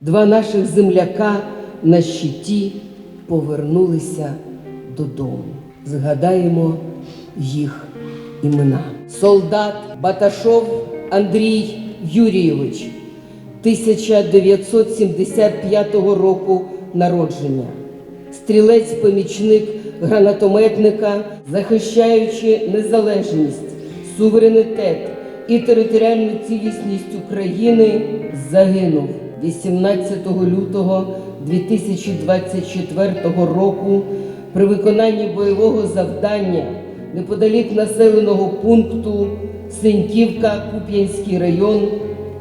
Два наших земляка на щиті повернулися додому. Згадаємо їх імена. Солдат Баташов Андрій Юрійович, 1975 року народження. Стрілець-помічник гранатометника, захищаючи незалежність, суверенітет і територіальну цілісність України, загинув 18 лютого 2024 року при виконанні бойового завдання неподалік населеного пункту Синьківка, Куп'янський район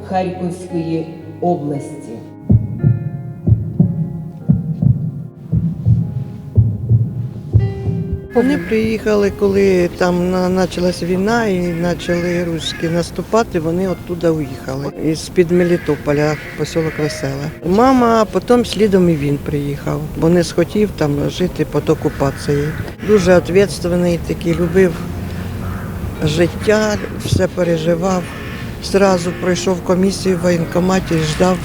Харківської області. Вони приїхали, коли там почалась війна і почали руські наступати, вони оттуда уїхали. Із-під Мелітополя, поселок Веселе. Мама, потім слідом і він приїхав, бо не схотів там жити під окупацією. Дуже відповідальний такий, любив життя, все переживав. Зразу пройшов комісію в воєнкоматі ждав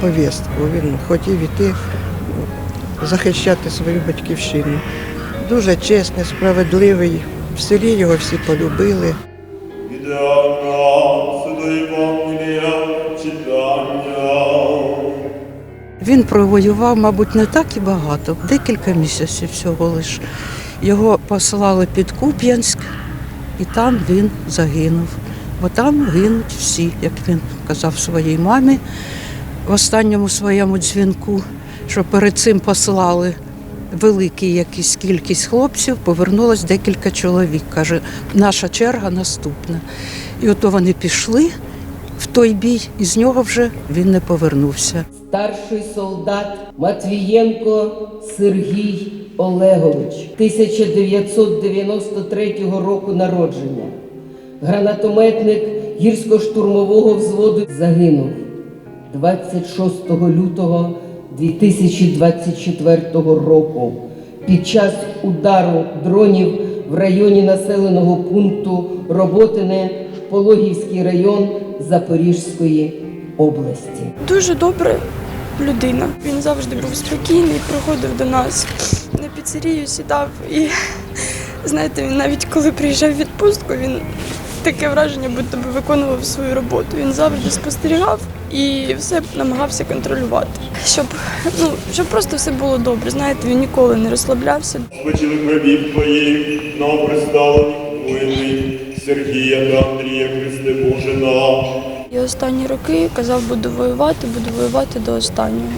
повістку. Він хотів іти захищати свою батьківщину. Дуже чесний, справедливий. В селі його всі полюбили. Він провоював, мабуть, не так і багато, декілька місяців всього лиш. Його послали під Куп'янськ, і там він загинув. Бо там гинуть всі, як він казав своїй мамі в останньому своєму дзвінку, що перед цим послали велику якісь кількість хлопців, повернулось декілька чоловік. Каже, наша черга наступна. І ото вони пішли в той бій, і з нього вже він не повернувся. Старший солдат Матвієнко Сергій Олегович, 1993 року народження. Гранатометник гірсько-штурмового взводу загинув 26 лютого 2024 року під час удару дронів в районі населеного пункту Роботине, Пологівський район Запорізької області. Дуже добра людина. Він завжди був спокійний, приходив до нас на піцерію, сідав і знаєте, він навіть коли приїжджав в відпустку, він таке враження, будто би виконував свою роботу. Він завжди спостерігав і все намагався контролювати, щоб ну щоб просто все було добре. Знаєте, він ніколи не розслаблявся. Спочили хребів твоїх, новоприставлених воїни Сергія та Андрія Христе Боже наш. І останні роки казав, буду воювати, буду воювати до останнього.